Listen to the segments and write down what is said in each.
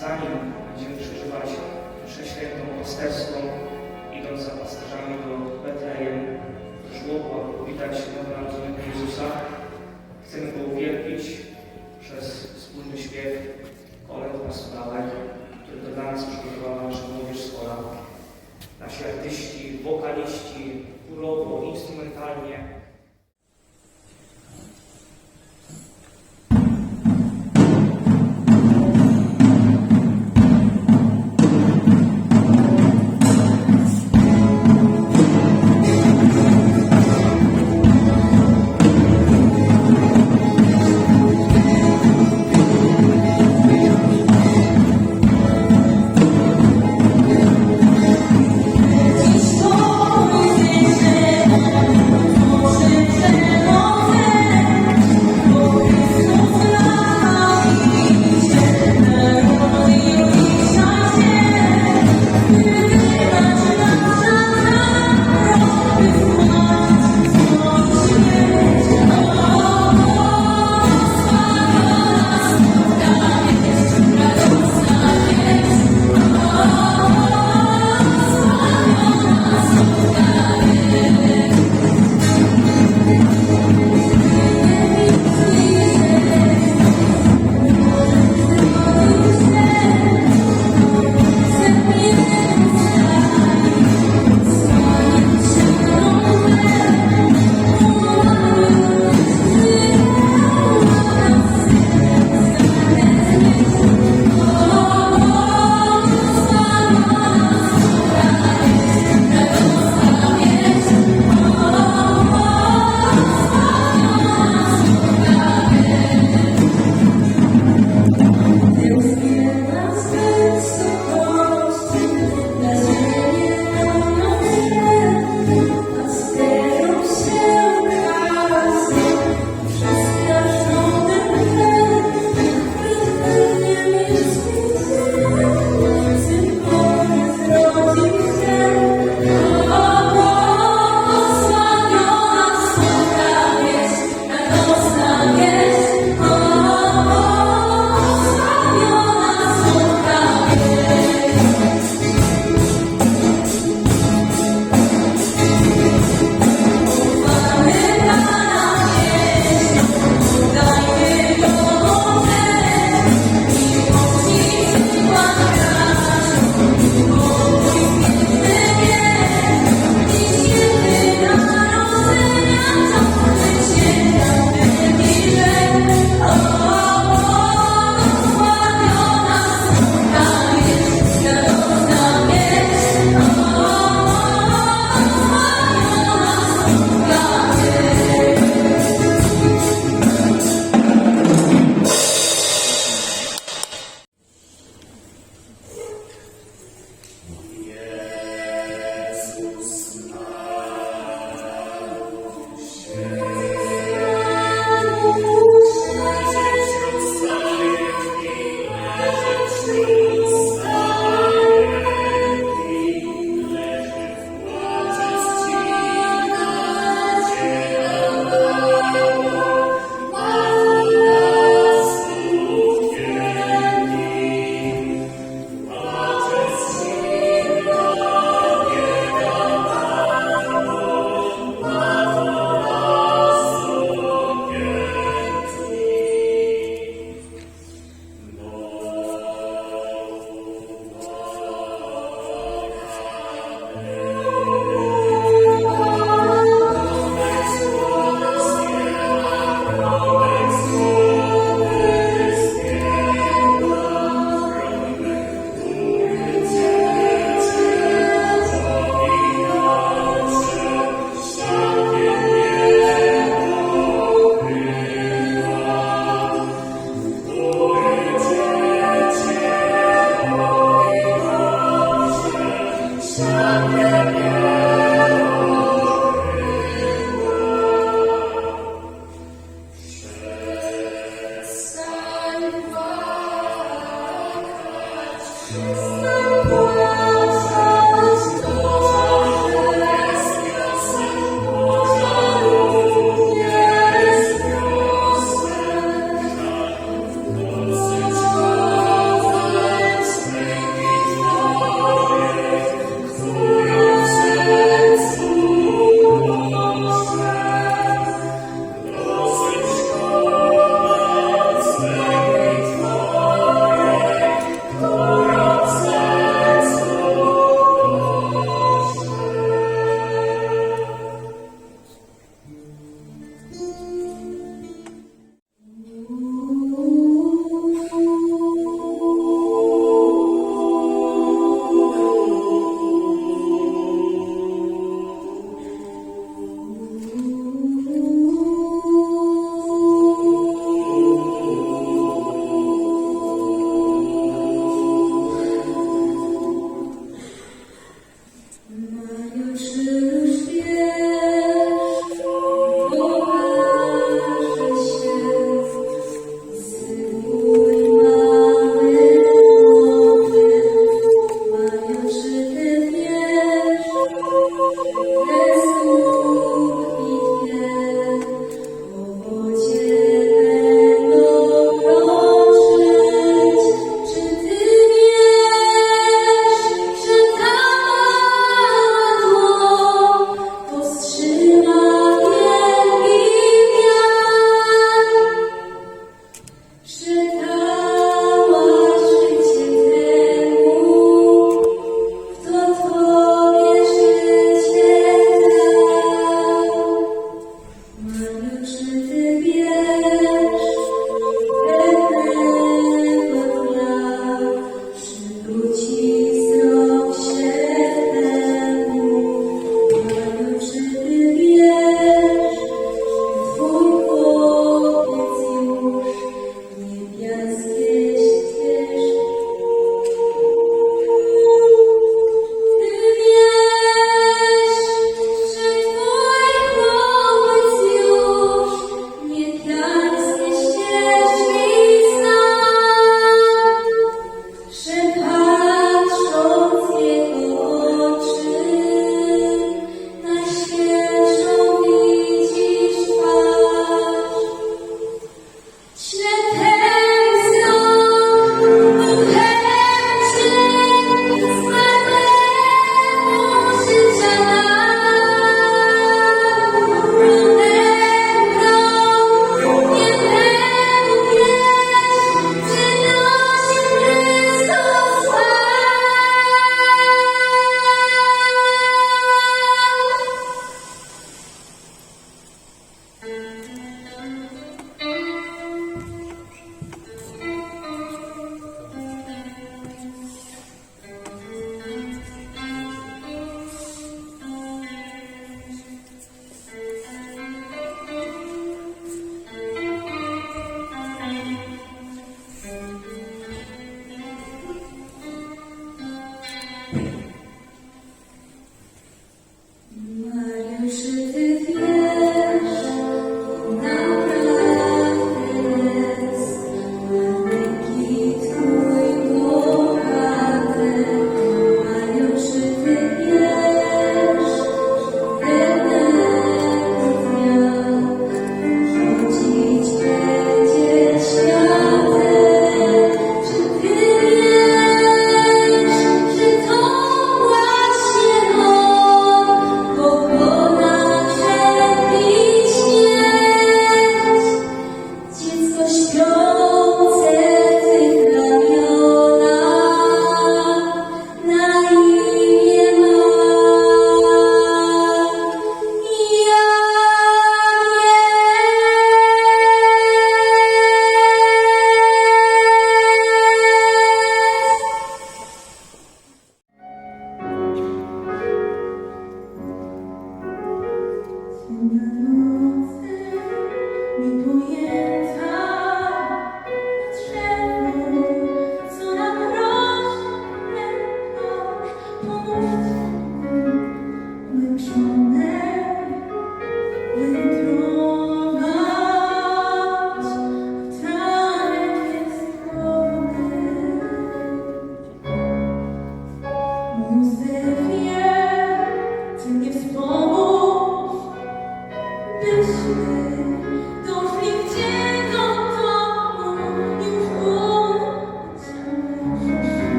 zanim będziemy przeżywać mszę pasterską, idąc za pasterzami do Betlejem, do żłobu, aby powitać nowonarodzonego Jezusa, chcemy Go uwielbić przez wspólny śpiew kolęd pastorałek, który to dla nas przygotowała nasza młodzież z Kola. Nasi artyści, wokaliści, chórowo, instrumentalnie,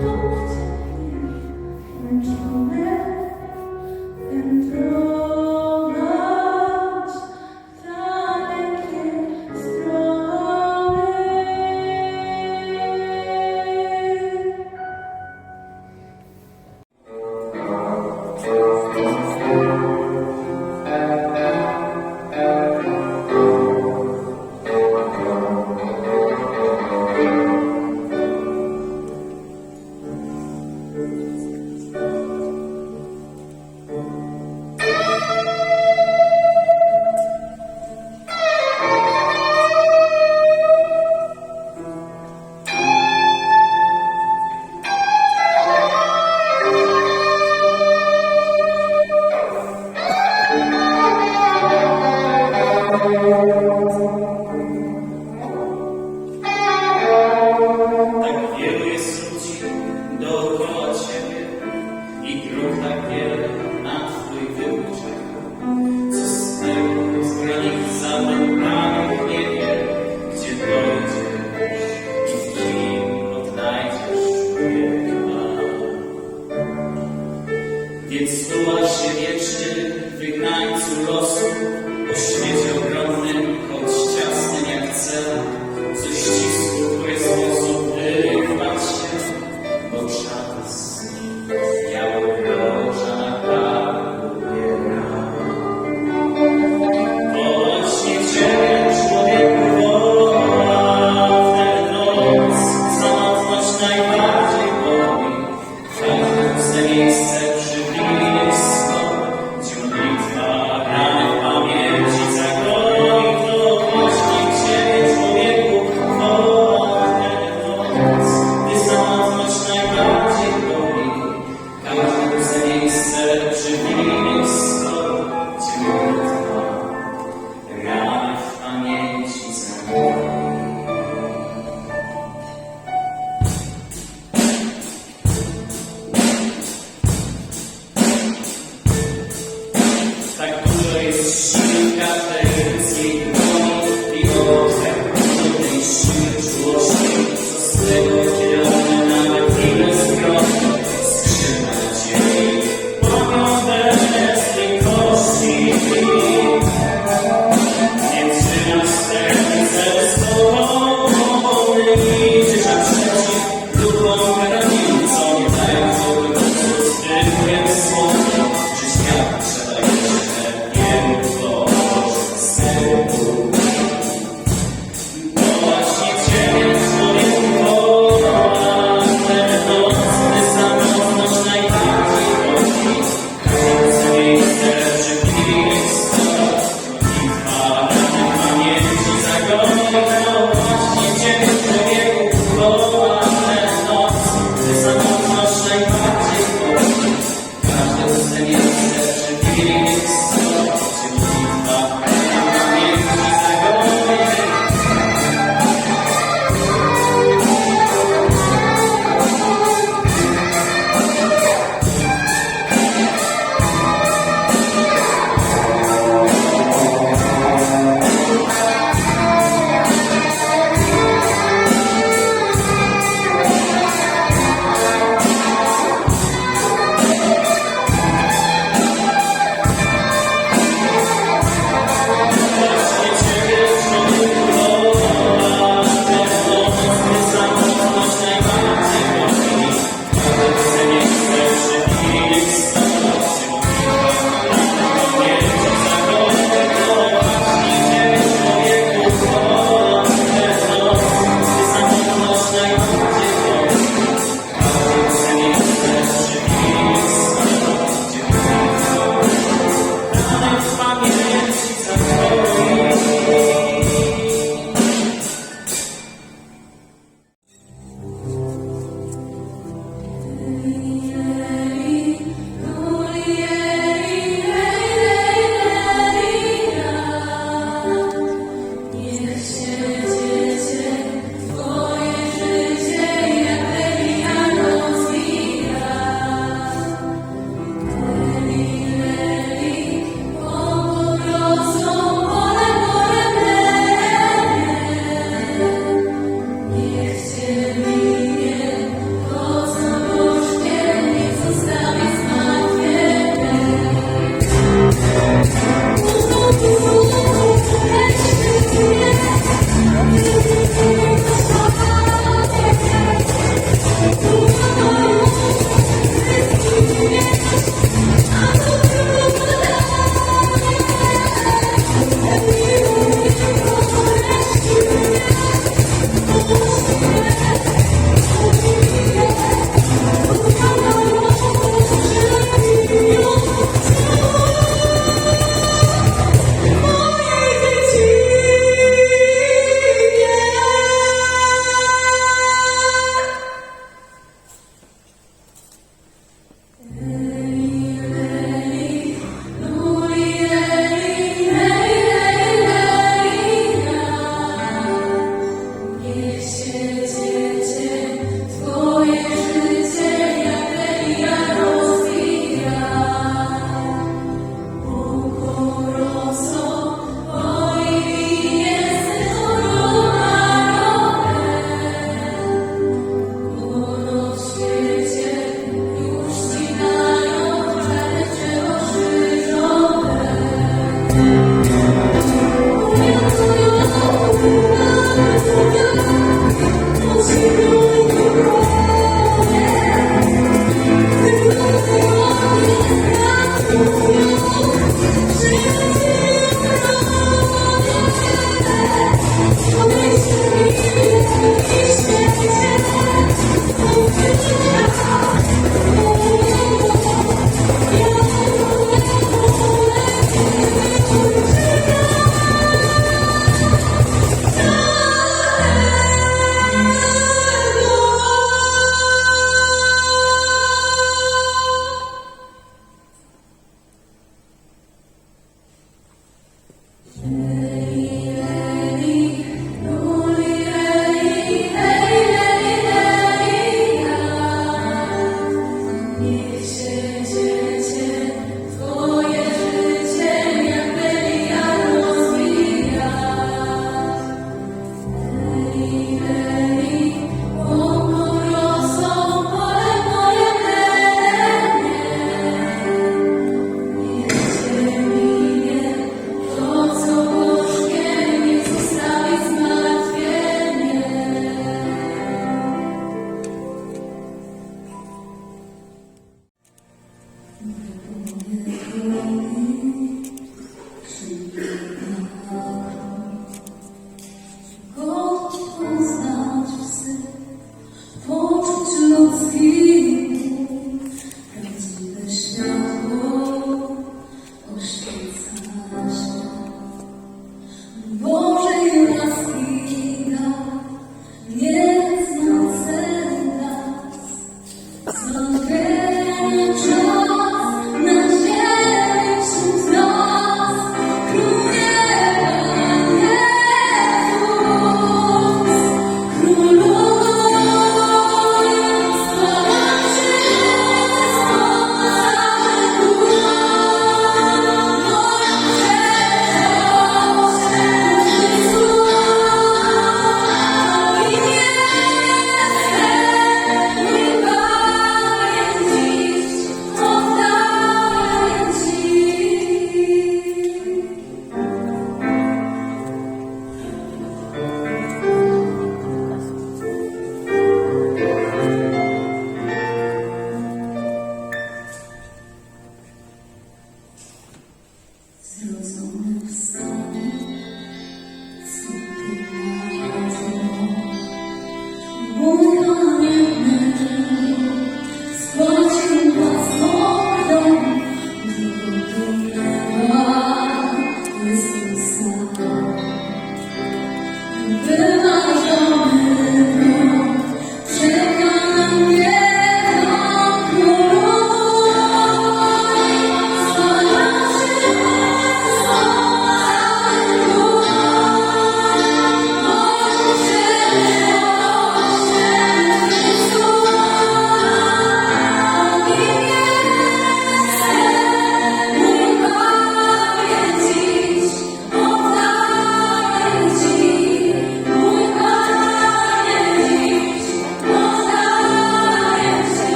Lord.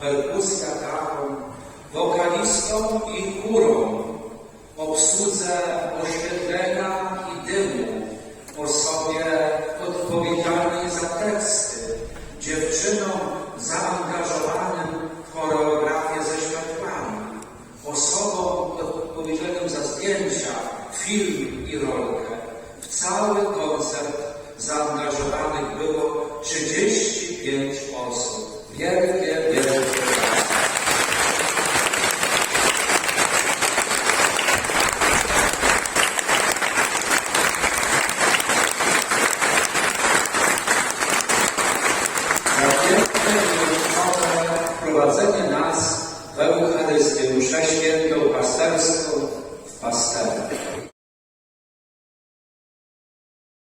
Perkusja tachą, wokalistą i chórą, obsłudze oświetlenia i dymu, osobie odpowiedzialnej za teksty, dziewczynom zaangażowanym w choreografię ze światłami, osobom odpowiedzialnym za zdjęcia, film i rolkę. W cały koncert zaangażowanych